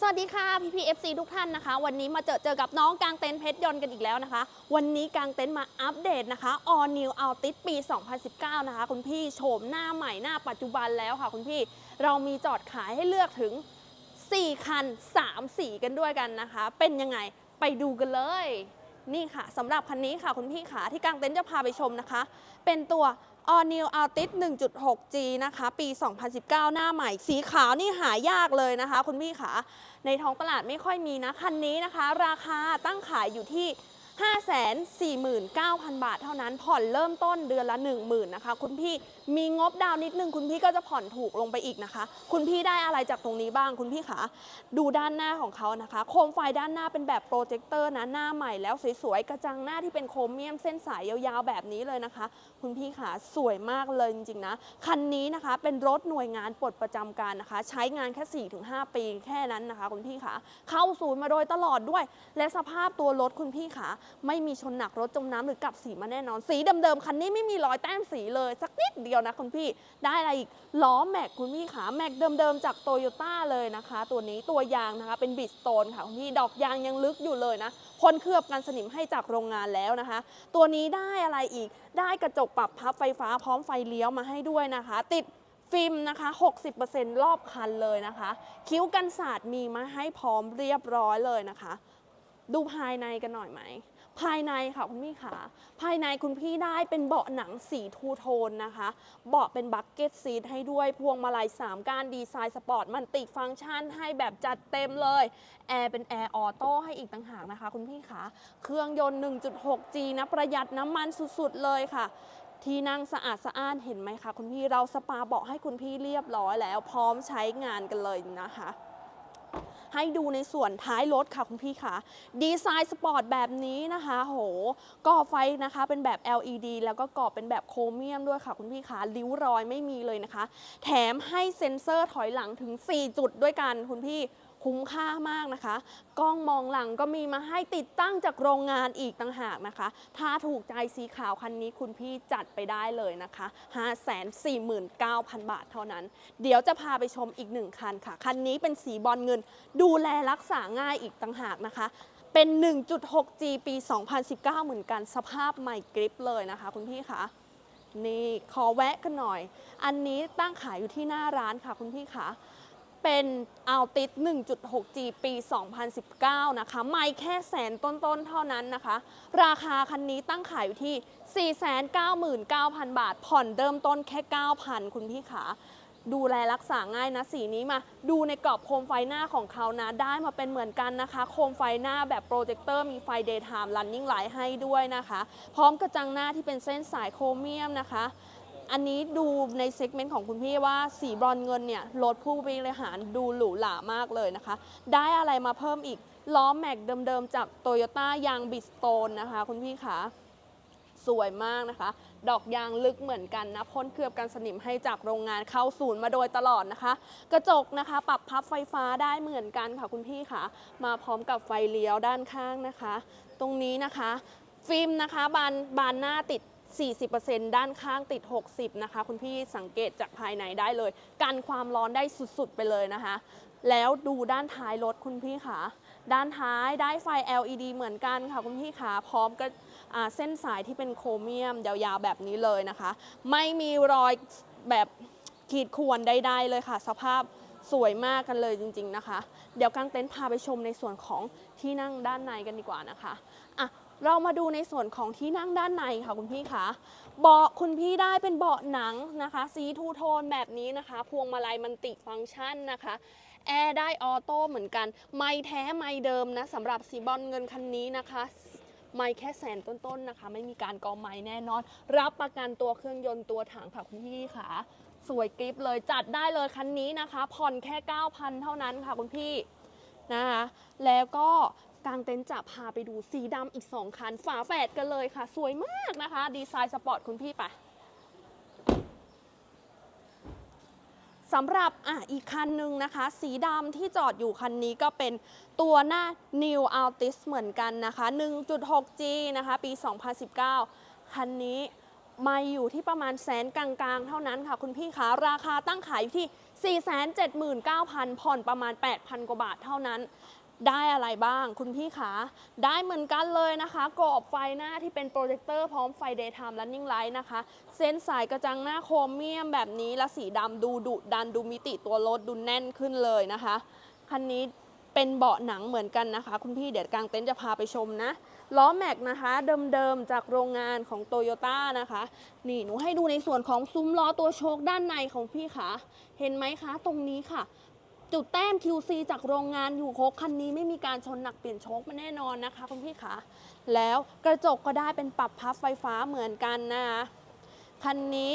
สวัสดีค่ะพี่พีเอฟซีทุกท่านนะคะ วันนี้มาเจอเจอกับน้องกางเต็นท์เพชรยนต์กันอีกแล้วนะคะ วันนี้กางเต็นท์มาอัปเดตนะคะ All New Altis ปี 2019 นะคะ คุณพี่โฉมหน้าใหม่หน้าปัจจุบันแล้วค่ะ คุณพี่เรามีจอดขายให้เลือกถึง 4 คัน 3 สีกันด้วยกันนะคะ เป็นยังไงไปดูกันเลย นี่ค่ะสำหรับคันนี้ค่ะ คุณพี่ขาที่กางเต็นท์จะพาไปชมนะคะ เป็นตัว All New Altis 1.6G นะคะ ปี 2019 หน้าใหม่ สีขาวนี่หายากเลยนะคะ คุณพี่ขาในท้องตลาดไม่ค่อยมีนะ คันนี้นะคะ ราคาตั้งขายอยู่ที่ 549,000 บาทเท่านั้น ผ่อนเริ่มต้นเดือนละ 10,000นะคะ คุณพี่มีงบดาวน์นิดนึง คุณพี่ก็จะผ่อนถูกลงไปอีกนะคะ คุณพี่ได้อะไรจากตรงนี้บ้าง คุณพี่ขาดูด้านหน้าของเขานะคะ โคมไฟด้านหน้าเป็นแบบโปรเจคเตอร์นะ หน้าใหม่แล้วสวยๆ กระจังหน้าที่เป็นโครเมียมเส้นสายยาวๆ แบบนี้เลยนะคะ คุณพี่ขาสวยมากเลยจริงๆนะ คันนี้นะคะเป็นรถหน่วยงานปลดประจำการนะคะ ใช้งานแค่ 4-5 ปีแค่นั้นนะคะ คุณพี่ขาเข้าศูนย์มาโดยตลอดด้วย และสภาพตัวรถคุณพี่ขาไม่มีชนหนักรถจมน้ำหรือกลับสีมาแน่นอน สีเดิมๆคันนี้ไม่มีรอยแต้มสีเลยสักนิดเดียวนะคุณพี่ ได้อะไรอีกล้อแม็กคุณพี่ขาแม็กเดิมๆจากโตโยต้าเลยนะคะ ตัวนี้ตัวยางนะคะเป็นบิดสโตนค่ะคุณพี่ดอกยางยังลึกอยู่เลยนะพ่นเคลือบกันสนิมให้จากโรงงานแล้วนะคะ ตัวนี้ได้อะไรอีก ได้กระจกปรับพับไฟฟ้าพร้อมไฟเลี้ยวมาให้ด้วยนะคะ ติดฟิล์มนะคะ 60%รอบคันเลยนะคะ คิ้วกันสาดมีมาให้พร้อมเรียบร้อยเลยนะคะ ดูภายในกันหน่อยไหม ภายในค่ะคุณพี่ขาภายในคุณพี่ได้เป็นเบาะหนังสีทูโทนนะคะ เบาะเป็นบักเก็ตซีทให้ด้วยพวงมาลัย3ก้านดีไซน์สปอร์ตมันติฟังก์ชันให้แบบจัดเต็มเลยแอร์เป็นแอร์ออโต้ให้อีกต่างหากนะคะ คุณพี่ขาเครื่องยนต์ 1.6G นะประหยัดน้ำมันสุดๆเลยค่ะที่นั่งสะอาดสะอ้านเห็นไหมคะคุณพี่เราสปาเบาะให้คุณพี่เรียบร้อยแล้ว พร้อมใช้งานกันเลยนะคะ ให้ดูในส่วนท้ายรถค่ะคุณพี่คะดีไซน์สปอร์ตแบบนี้นะคะ โหก่อไฟนะคะเป็นแบบ LED แล้วก็ก่อเป็นแบบโครเมียมด้วยค่ะคุณพี่คะริ้วรอยไม่มีเลยนะคะ แถมให้เซ็นเซอร์ถอยหลังถึง 4 จุดด้วยกันคุณพี่ คุ้มค่ามากนะคะ กล้องมองหลังก็มีมาให้ติดตั้งจากโรงงานอีกต่างหากนะคะ ถ้าถูกใจสีขาวคันนี้คุณพี่จัดไปได้เลยนะคะ 549,000 บาทเท่านั้น เดี๋ยวจะพาไปชมอีกหนึ่งคันค่ะ คันนี้เป็นสีบอลเงิน ดูแลรักษาง่ายอีกต่างหากนะคะเป็น 1.6G ปี 2019 เหมือนกันสภาพใหม่กริปเลยนะคะ คุณพี่คะนี่ขอแวะกันหน่อย อันนี้ตั้งขายอยู่ที่หน้าร้านค่ะคุณพี่คะ เป็นอัลติส 1.6G ปี 2019 นะคะ ไม่แค่แสนต้นๆ เท่านั้นนะคะ ราคาคันนี้ตั้งขายอยู่ที่ 499,000 บาท ผ่อนเริ่มต้นแค่ 9,000 คุณพี่ขาดูแลรักษาง่ายนะสีนี้มา ดูในกรอบโคมไฟหน้าของเขานะ ได้มาเป็นเหมือนกันนะคะ โคมไฟหน้าแบบโปรเจคเตอร์มีไฟ daytime running light ให้ด้วยนะคะ พร้อมกระจังหน้าที่เป็นเส้นสายโครเมียมนะคะ อันนี้ดูในเซกเมนต์ของคุณพี่ว่าสีบรอนเงินเนี่ยรถผู้บริหารดูหรูหรามากเลยนะคะ ได้อะไรมาเพิ่มอีกล้อแม็กเดิมๆ จากโตโยต้ายางบิสโตนนะคะ คุณพี่คะสวยมากนะคะ ดอกยางลึกเหมือนกันนะพ่นเคลือบกันสนิมให้จากโรงงานเข้าศูนย์มาโดยตลอดนะคะ กระจกนะคะ ปรับพับไฟฟ้าได้เหมือนกันค่ะคุณพี่ค่ะ มาพร้อมกับไฟเลี้ยวด้านข้างนะคะ ตรงนี้นะคะ ฟิล์มนะคะบานบานหน้าติด 40%ด้านข้างติด 60 นะคะ คุณพี่สังเกตจากภายในได้เลย กันความร้อนได้สุดๆ ไปเลยนะคะ แล้วดูด้านท้ายรถคุณพี่ขาด้านท้ายได้ไฟ LED เหมือนกันค่ะ คุณพี่ขาพร้อมกับเส้นสายที่เป็นโครเมียมยาวๆ แบบนี้เลยนะคะ ไม่มีรอยแบบขีดข่วนใดๆเลยค่ะ สภาพสวยมากกันเลยจริงๆนะคะ เดี๋ยวกางเต็นท์พาไปชมในส่วนของที่นั่งด้านในกันดีกว่านะคะ เรามาดูในส่วนของที่นั่งด้านในค่ะคุณพี่คะเบาะคุณพี่ได้เป็นเบาะหนังนะคะสีทูโทนแบบนี้นะคะ พวงมาลัยมันติฟังก์ชันนะคะแอร์ได้ออโต้เหมือนกัน ไม่แท้ไม่เดิมนะสำหรับสีบอลเงินคันนี้นะคะไม่แค่แสนต้นๆนะคะ ไม่มีการกอไม้แน่นอน รับประกันตัวเครื่องยนต์ตัวถังค่ะคุณพี่ค่ะ สวยกริปเลยจัดได้เลยคันนี้นะคะ ผ่อนแค่ 9,000 เท่านั้นค่ะคุณพี่นะคะแล้วก็ กางเต็นท์จะพาไปดูสีดำอีก 2 คัน ฝาแฝดกันเลยค่ะ สวยมากนะคะ ดีไซน์สปอร์ตคุณพี่ปะสำหรับอะอีกคันหนึ่งนะคะ สีดำที่จอดอยู่คันนี้ก็เป็นตัวหน้า New Altis เหมือนกันนะคะ 1.6G นะคะ ปี 2019 คันนี้ม่อยู่ที่ประมาณแสนกลางๆ เท่านั้นค่ะ คุณพี่คะราคาตั้งขายอยู่ที่ 479,000 ผ่อนประมาณ 8,000 กว่าบาทเท่านั้น ได้อะไรบ้างคุณพี่ขาได้เหมือนกันเลยนะคะกรอบไฟหน้าที่เป็นโปรเจคเตอร์พร้อมไฟ daytime running light นะคะ เส้นสายกระจังหน้าโครเมียมแบบนี้และสีดำดูดุดันดูมิติตัวรถดูแน่นขึ้นเลยนะคะ คันนี้เป็นเบาะหนังเหมือนกันนะคะ คุณพี่เดี๋ยวกลางเต็นท์จะพาไปชมนะ ล้อแม็กนะคะเดิมๆจากโรงงานของโตโยต้านะคะ นี่หนูให้ดูในส่วนของซุ้มล้อตัวโชคด้านในของพี่ขาเห็นไหมคะ ตรงนี้ค่ะ จุดแต้ม QC จากโรงงานอยู่ครบคันนี้ไม่มีการชนหนักเปลี่ยนโชคมาแน่นอนนะคะคุณพี่คะแล้วกระจกก็ได้เป็นปรับพับไฟฟ้าเหมือนกันนะคะคันนี้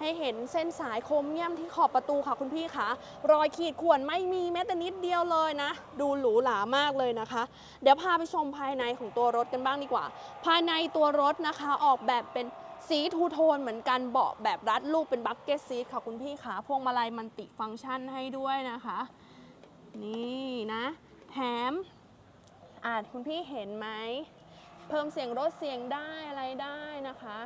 ให้เห็นเส้นสายโครเมียมที่ขอบประตูค่ะคุณพี่คะรอยขีดข่วนไม่มีแม้แต่นิดเดียวเลยนะ ดูหรูหรามากเลยนะคะ เดี๋ยวพาไปชมภายในของตัวรถกันบ้างดีกว่า ภายในตัวรถนะคะออกแบบเป็น สีทูโทนเหมือนกันเบาะแบบรัดลูกเป็นบักเก็ตซีทค่ะคุณพี่ขาพวงมาลัยมันติฟังก์ชันให้ด้วยนะคะ นี่นะแถมอ่าคุณพี่เห็นไหม เพิ่มเสียงรถเสียงได้อะไรได้นะคะ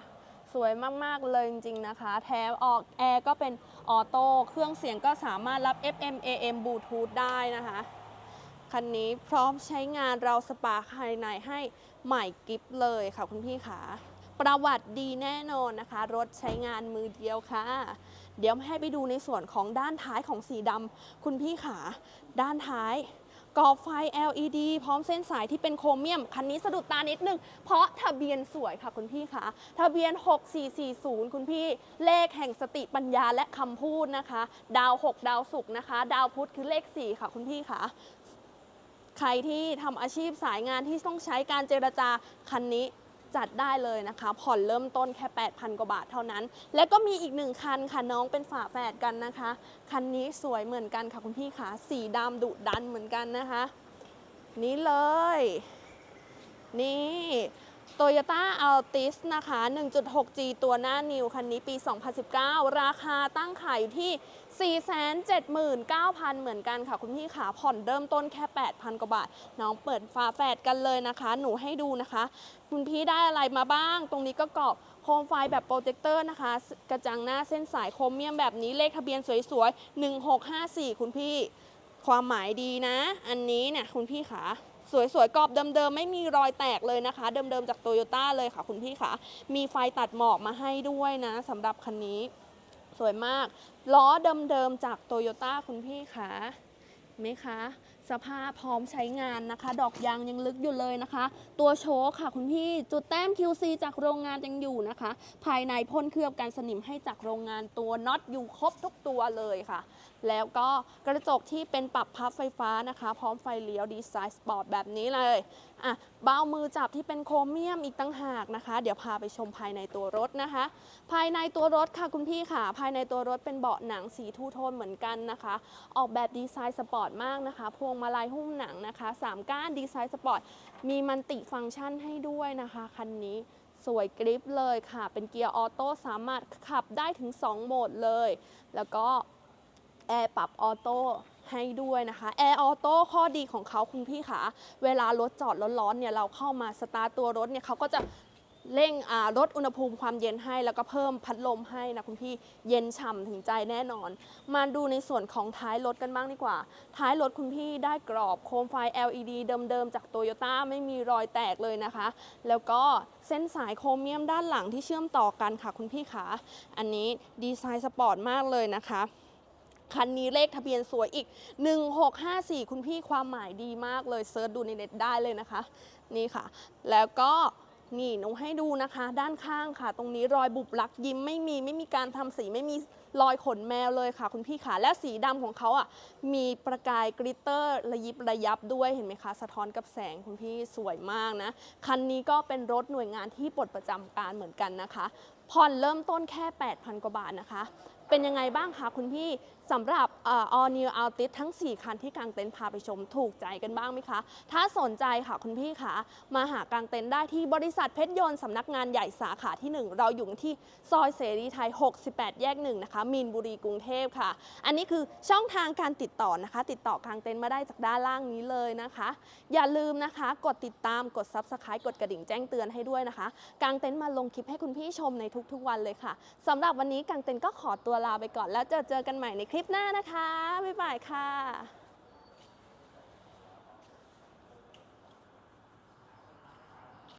สวยมากๆเลยจริงๆนะคะ แถมออกแอร์ก็เป็นออโต้เครื่องเสียงก็สามารถรับ FM AM Bluetooth ได้นะคะคันนี้พร้อมใช้งานเราสปาภายในให้ใหม่กิฟเลยค่ะคุณพี่ขา ประวัติดีแน่นอนนะคะ รถใช้งานมือเดียวค่ะ เดี๋ยวให้ไปดูในส่วนของด้านท้ายของสีดำคุณพี่ขา ด้านท้ายกรอบไฟ LED พร้อมเส้นสายที่เป็นโครเมียม คันนี้สะดุดตานิดนึง เพราะทะเบียนสวยค่ะคุณพี่คะทะเบียน 6440 คุณพี่ เลขแห่งสติปัญญาและคำพูดนะคะ ดาว 6 ดาวศุกร์นะคะ ดาวพุธคือเลข 4 ค่ะคุณพี่คะใครที่ทำอาชีพสายงานที่ต้องใช้การเจรจาคันนี้ จัดได้เลยนะคะ ผ่อนเริ่มต้นแค่ 8,000 กว่าบาทเท่านั้น และก็มีอีกหนึ่งคันค่ะน้องเป็นฝาแฝดกันนะคะ คันนี้สวยเหมือนกันค่ะคุณพี่ขาสีดำดุดันเหมือนกันนะคะ นี่เลย นี่ Toyota Altis นะคะ 1.6G ตัวหน้านิวคันนี้ปี 2019 ราคาตั้งขายอยู่ที่ 479,000 เหมือนกันค่ะ คุณพี่ขาผ่อนเริ่มต้นแค่ 8,000 กว่าบาท น้องเปิดฝาแฝดกันเลยนะคะ หนูให้ดูนะคะ คุณพี่ได้อะไรมาบ้าง ตรงนี้ก็กรอบโคมไฟแบบโปรเจคเตอร์นะคะ กระจังหน้าเส้นสายโครเมียมแบบนี้เลขทะเบียนสวยๆ 1654 คุณพี่ ความหมายดีนะ อันนี้เนี่ยคุณพี่ขา สวยๆกรอบเดิมๆไม่มีรอยแตกเลยนะคะ เดิมๆจากโตโยต้าเลยค่ะคุณพี่คะมีไฟตัดหมอกมาให้ด้วยนะสำหรับคันนี้ สวยมาก ล้อเดิมๆจากโตโยต้าคุณพี่คะไหมคะ สภาพพร้อมใช้งานนะคะ ดอกยางยังลึกอยู่เลยนะคะ ตัวโชว์ค่ะคุณพี่จุดแต้ม QC จากโรงงานยังอยู่นะคะ ภายในพ่นเคลือบกันสนิมให้จากโรงงานตัวน็อตอยู่ครบทุกตัวเลยค่ะ แล้วก็กระจกที่เป็นปรับพับไฟฟ้านะคะ พร้อมไฟเลี้ยวดีไซน์สปอร์ตแบบนี้เลยอะเบ้ามือจับที่เป็นโครเมียมอีกตั้งหากนะคะ เดี๋ยวพาไปชมภายในตัวรถนะคะ ภายในตัวรถค่ะคุณพี่ค่ะ ภายในตัวรถเป็นเบาะหนังสีทูโทนเหมือนกันนะคะ ออกแบบดีไซน์สปอร์ตมากนะคะ พวงมาลัยหุ้มหนังนะคะสามก้านดีไซน์สปอร์ต มีมันติฟังก์ชันให้ด้วยนะคะคันนี้สวยกริปเลยค่ะ เป็นเกียร์ออโต้สามารถขับได้ถึง 2 โหมดเลย แล้วก็แอร์ปรับออโต้ ให้ด้วยนะคะแอร์ออโต้ข้อดีของเขาคุณพี่ขาเวลารถจอดร้อนๆเนี่ยเราเข้ามาสตาร์ตัวรถเนี่ยเขาก็จะเร่งลดอุณหภูมิความเย็นให้แล้วก็เพิ่มพัดลมให้นะคุณพี่เย็นฉ่ำถึงใจแน่นอน มาดูในส่วนของท้ายรถกันบ้างดีกว่า ท้ายรถคุณพี่ได้กรอบโคมไฟ LED เดิมๆ จากโตโยต้าไม่มีรอยแตกเลยนะคะ แล้วก็เส้นสายโครเมียมด้านหลังที่เชื่อมต่อกันค่ะคุณพี่ขาอันนี้ดีไซน์สปอร์ตมากเลยนะคะ คันนี้เลขทะเบียนสวยอีก 1654 คุณพี่ความหมายดีมากเลยเซิร์ชดูในเน็ตได้เลยนะคะ นี่ค่ะ แล้วก็นี่หนูให้ดูนะคะ ด้านข้างค่ะ ตรงนี้รอยบุบลักยิ้มไม่มีไม่มีการทำสีไม่มีรอยขนแมวเลยค่ะ คุณพี่ขาและสีดำของเขาอะมีประกายกริตเตอร์ระยิบระยับด้วยเห็นไหมคะ สะท้อนกับแสงคุณพี่สวยมากนะ คันนี้ก็เป็นรถหน่วยงานที่ปลดประจำการเหมือนกันนะคะผ่อนเริ่มต้นแค่ 8,000 กว่าบาทนะคะ เป็นยังไงบ้างคะคุณพี่ สำหรับออ All New Altis ทั้ง 4 คันที่กางเต็นท์พาไปชมถูกใจกันบ้างไหมคะ ถ้าสนใจค่ะคุณพี่คะมาหากางเต็นท์ได้ที่บริษัทเพชรยนต์สำนักงานใหญ่สาขาที่ 1 เราอยู่ที่ซอยเสรีไทย 68 แยก1นะคะมีนบุรีกรุงเทพค่ะ อันนี้คือช่องทางการติดต่อนะคะ ติดต่อกางเต็นท์มาได้จากด้านล่างนี้เลยนะคะ อย่าลืมนะคะ กดติดตามกด Subscribe กดกระดิ่งแจ้งเตือนให้ด้วยนะคะกางเต็นท์มาลงคลิปให้คุณพี่ชมในทุกๆวันเลยค่ะสำหรับวันนี้กางเต็นท์ก็ขอตัวลาไปก่อนแล้วเจอเจอกันใหม่ในคลิปลิปหน้านะคะ บ๊ายบายค่ะ